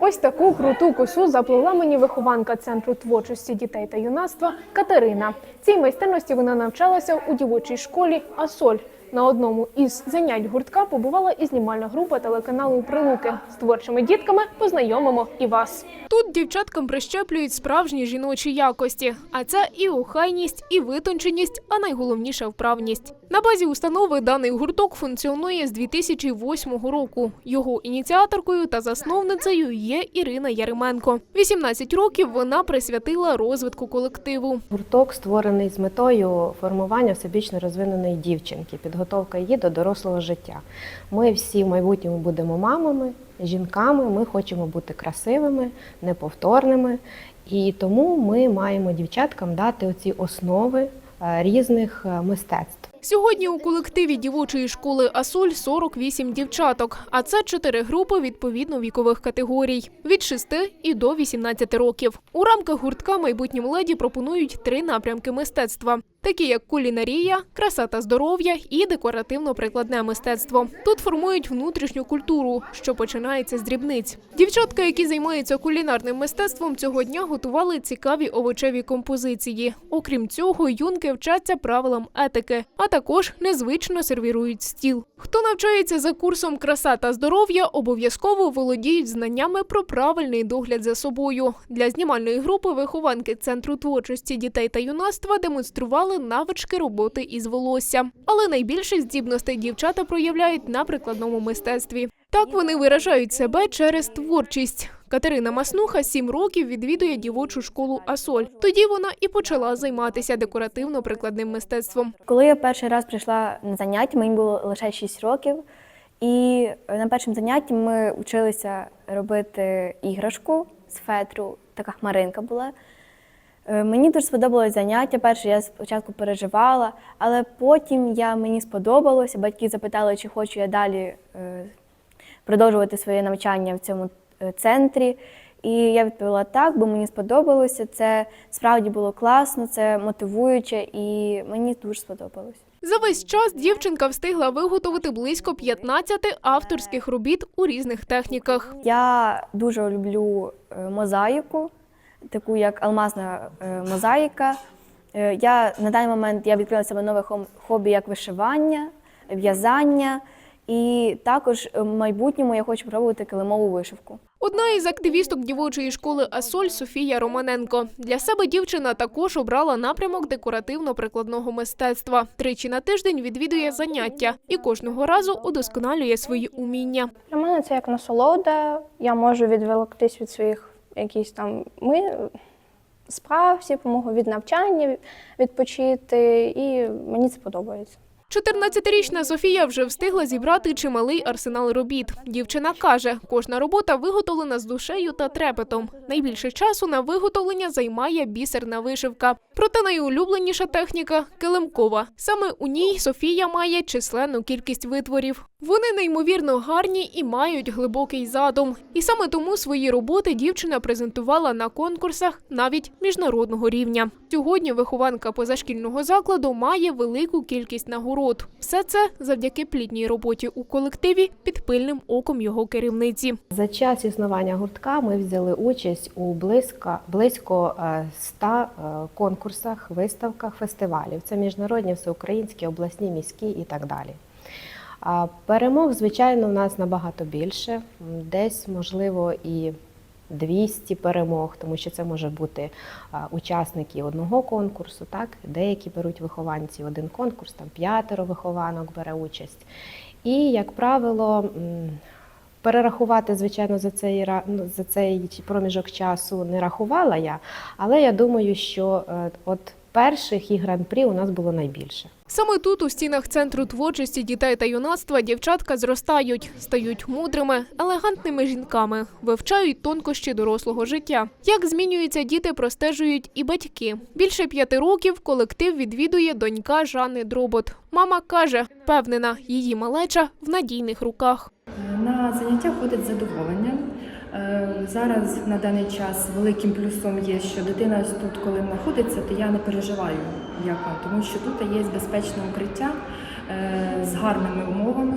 Ось таку круту косу заплела мені вихованка центру творчості дітей та юнацтва Катерина. Цій майстерності вона навчалася у дівочій школі Асоль. На одному із занять гуртка побувала і знімальна група телеканалу Прилуки. З творчими дітками познайомимо і вас. Тут дівчаткам прищеплюють справжні жіночі якості, а це і охайність, і витонченість, а найголовніше вправність. На базі установи даний гурток функціонує з 2008 року. Його ініціаторкою та засновницею є Ірина Яременко. 18 років вона присвятила розвитку колективу. Гурток створений з метою формування всебічно розвиненої дівчинки, підготовка її до дорослого життя. Ми всі в майбутньому будемо мамами, жінками. Ми хочемо бути красивими, неповторними. І тому ми маємо дівчаткам дати оці основи е, різних е, мистецтв. Сьогодні у колективі дівочої школи Асоль 48 дівчаток, а це чотири групи відповідно вікових категорій від 6 і до 18 років. У рамках гуртка майбутнім леді пропонують три напрямки мистецтва, такі як кулінарія, краса та здоров'я і декоративно-прикладне мистецтво. Тут формують внутрішню культуру, що починається з дрібниць. Дівчатка, які займаються кулінарним мистецтвом, цього дня готували цікаві овочеві композиції. Окрім цього, юнки вчаться правилам етики, а також незвично сервірують стіл. Хто навчається за курсом краса та здоров'я, обов'язково володіють знаннями про правильний догляд за собою. Для знімальної групи вихованки центру творчості дітей та юнацтва демонстрували навички роботи із волосся. Але найбільше здібностей дівчата проявляють на прикладному мистецтві. Так вони виражають себе через творчість. Катерина Маснуха сім років відвідує дівочу школу Асоль. Тоді вона і почала займатися декоративно-прикладним мистецтвом. Коли я перший раз прийшла на заняття, мені було лише 6 років. І на першому занятті ми вчилися робити іграшку з фетру, така хмаринка була. Е, Мені дуже сподобалось заняття. Перше я спочатку переживала, але потім я, мені сподобалося. Батьки запитали, чи хочу я далі е, продовжувати своє навчання в цьому е, центрі. І я відповіла так, бо мені сподобалося. Це справді було класно, це мотивуюче і мені дуже сподобалось. За весь час дівчинка встигла виготовити близько 15 авторських робіт у різних техніках. Я дуже люблю мозаїку, таку як алмазна е, мозаїка. Е, Я на даний момент я відкрила себе нове хобі як вишивання, в'язання. І також в майбутньому я хочу пробувати килимову вишивку. Одна із активісток дівочої школи Асоль Софія Романенко. Для себе дівчина також обрала напрямок декоративно-прикладного мистецтва. Тричі на тиждень відвідує заняття і кожного разу удосконалює свої уміння. Для мене це як насолода. Я можу відволіктись від своїх якісь там ми справ, всі допомогу від навчання відпочити, і мені це подобається. 14-річна Софія вже встигла зібрати чималий арсенал робіт. Дівчина каже, кожна робота виготовлена з душею та трепетом. Найбільше часу на виготовлення займає бісерна вишивка. Проте найулюбленіша техніка килимкова. Саме у ній Софія має численну кількість витворів. Вони неймовірно гарні і мають глибокий задум. І саме тому свої роботи дівчина презентувала на конкурсах навіть міжнародного рівня. Сьогодні вихованка позашкільного закладу має велику кількість нагород. Все це завдяки плідній роботі у колективі під пильним оком його керівниці. За час існування гуртка ми взяли участь у близько, близько е, 100 е, конкурсах, виставках, фестивалів. Це міжнародні, всеукраїнські, обласні, міські і так далі. Перемог, звичайно, у нас набагато більше, десь, можливо, і 200 перемог, тому що це може бути учасники одного конкурсу, так? деякі беруть вихованці один конкурс, там п'ятеро вихованок бере участь. І, як правило, перерахувати, звичайно, за цей, ну, за цей проміжок часу не рахувала я, але я думаю, що е, от перших і гран-прі у нас було найбільше. Саме тут, у стінах центру творчості дітей та юнацтва, дівчатка зростають, стають мудрими, елегантними жінками, вивчають тонкощі дорослого життя. Як змінюються діти, простежують і батьки. Більше п'яти років колектив відвідує донька Жанни Дробот. Мама каже, впевнена, її малеча в надійних руках. На заняття ходить з задоволенням. Е, Зараз на даний час великим плюсом є, що дитина тут, коли знаходиться, то я не переживаю, яка, тому що тут є безпечне укриття е, з гарними умовами.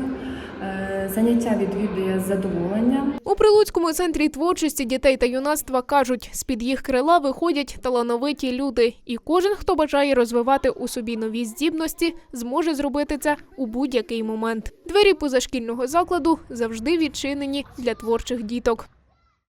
Е, Заняття відвідує з задоволенням. У Прилуцькому центрі творчості дітей та юнацтва кажуть, з-під їх крила виходять талановиті люди, і кожен, хто бажає розвивати у собі нові здібності, зможе зробити це у будь-який момент. Двері позашкільного закладу завжди відчинені для творчих діток.